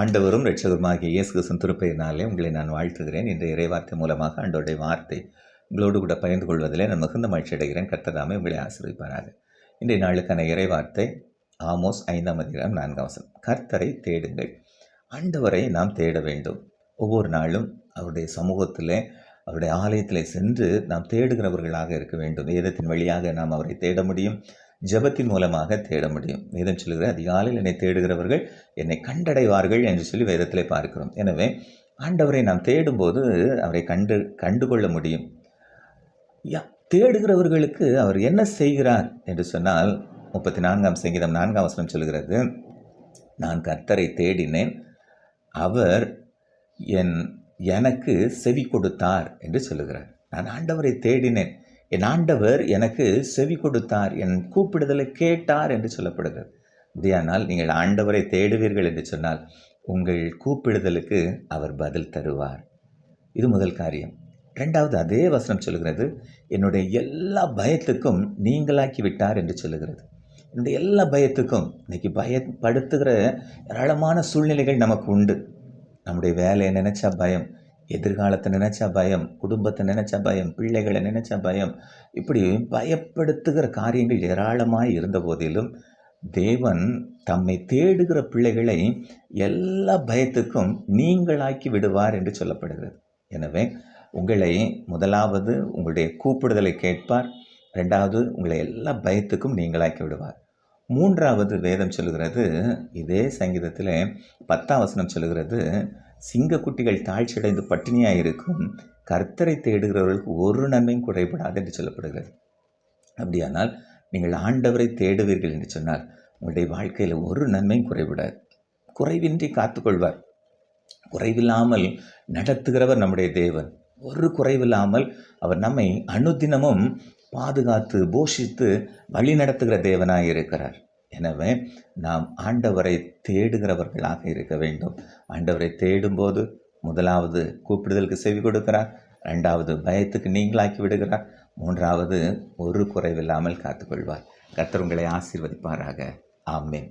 ஆண்டவரும் ரட்சகருமாகிய இயேசு கிறிஸ்துவின் திருப்பையினாலே உங்களை நான் வாழ்த்துகிறேன். இந்த இறைவார்த்தை மூலமாக ஆண்டோடைய வார்த்தை உங்களோடு கூட பகிர்ந்து கொள்வதிலே நான் மிகுந்த மகிழ்ச்சி அடைகிறேன். கர்த்ததாமே உங்களை ஆசீர்வதிப்பாராக. இன்றைய நாளுக்கான இறைவார்த்தை ஆமோஸ் ஐந்தாம் அதிகாரம் நான்காம் வசனம். கர்த்தரை தேடுங்கள். ஆண்டவரை நாம் தேட வேண்டும். ஒவ்வொரு நாளும் அவருடைய சமூகத்தில் அவருடைய ஆலயத்தில் சென்று நாம் தேடுகிறவர்களாக இருக்க வேண்டும். வேதத்தின் வழியாக நாம் அவரை தேட முடியும். ஜெபத்தின் மூலமாக தேட முடியும். வேதம் சொல்கிற அதிகாலையில் என்னை தேடுகிறவர்கள் என்னை கண்டடைவார்கள் என்று சொல்லி வேதத்தில் பார்க்கிறோம். எனவே ஆண்டவரை நாம் தேடும்போது அவரை கண்டு கண்டுகொள்ள முடியும். யா தேடுகிறவர்களுக்கு அவர் என்ன செய்கிறார் என்று சொன்னால் முப்பத்தி நான்காம் சங்கீதம் நான்காம் வசனம் சொல்கிறது நான் கர்த்தரை தேடினேன் அவர் என் எனக்கு செவி கொடுத்தார் என்று சொல்லுகிறார். நான் ஆண்டவரை தேடினேன் என் ஆண்டவர் எனக்கு செவி கொடுத்தார் என் கூப்பிடுதலை கேட்டார் என்று சொல்லப்படுகிறது. அப்படியானால் நீங்கள் ஆண்டவரை தேடுவீர்கள் என்று சொன்னால் உங்கள் கூப்பிடுதலுக்கு அவர் பதில் தருவார். இது முதல் காரியம். ரெண்டாவது அதே வசனம் சொல்லுகிறது என்னுடைய எல்லா பயத்துக்கும் நீங்களாக்கி விட்டார் என்று சொல்லுகிறது. என்னுடைய எல்லா பயத்துக்கும் இன்றைக்கி பயப்படுத்துகிற ஏராளமான சூழ்நிலைகள் நமக்கு உண்டு. நம்முடைய வேலையை நினச்சா பயம். எதிர்காலத்தை நினச்சா பயம் குடும்பத்தை நினச்சா பயம் பிள்ளைகளை நினச்சா பயம். இப்படி பயப்படுத்துகிற காரியங்கள் ஏராளமாக இருந்த போதிலும் தேவன் தம்மை தேடுகிற பிள்ளைகளை எல்லா பயத்துக்கும் நீங்களாக்கி விடுவார் என்று சொல்லப்படுகிறது. எனவே உங்களை முதலாவது உங்களுடைய கூப்பிடுதலை கேட்பார். ரெண்டாவது உங்களை எல்லா பயத்துக்கும் நீங்களாக்கி விடுவார். மூன்றாவது வேதம் சொல்லுகிறது இதே சங்கீதத்தில் பத்தாம் வசனம் சொல்லுகிறது சிங்கக்குட்டிகள் தாழ்ச்சியடைந்து பட்டினியாக இருக்கும் கர்த்தரை தேடுகிறவர்களுக்கு ஒரு நன்மையும் குறைபடாது என்று சொல்லப்படுகிறது. அப்படியானால் நீங்கள் ஆண்டவரை தேடுவீர்கள் என்று சொன்னால் உங்களுடைய வாழ்க்கையில் ஒரு நன்மையும் குறைவிடாது குறைவின்றி காத்துக்கொள்வார். குறைவில்லாமல் நடத்துகிறவர் நம்முடைய தேவன். ஒரு குறைவில்லாமல் அவர் நம்மை அனுதினமும் பாதுகாத்து போஷித்து வழி நடத்துகிற தேவனாக இருக்கிறார். எனவே நாம் ஆண்டவரை தேடுகிறவர்களாக இருக்க வேண்டும். ஆண்டவரை தேடும்போது முதலாவது கூப்பிடுதலுக்கு செவி கொடுக்கிறார். ரெண்டாவது பயத்துக்கு நீங்களாக்கி விடுகிறார். மூன்றாவது ஒரு குறைவில்லாமல் காத்துக்கொள்வார். கர்த்தர் உங்களை ஆசீர்வதிப்பாராக. ஆமேன்.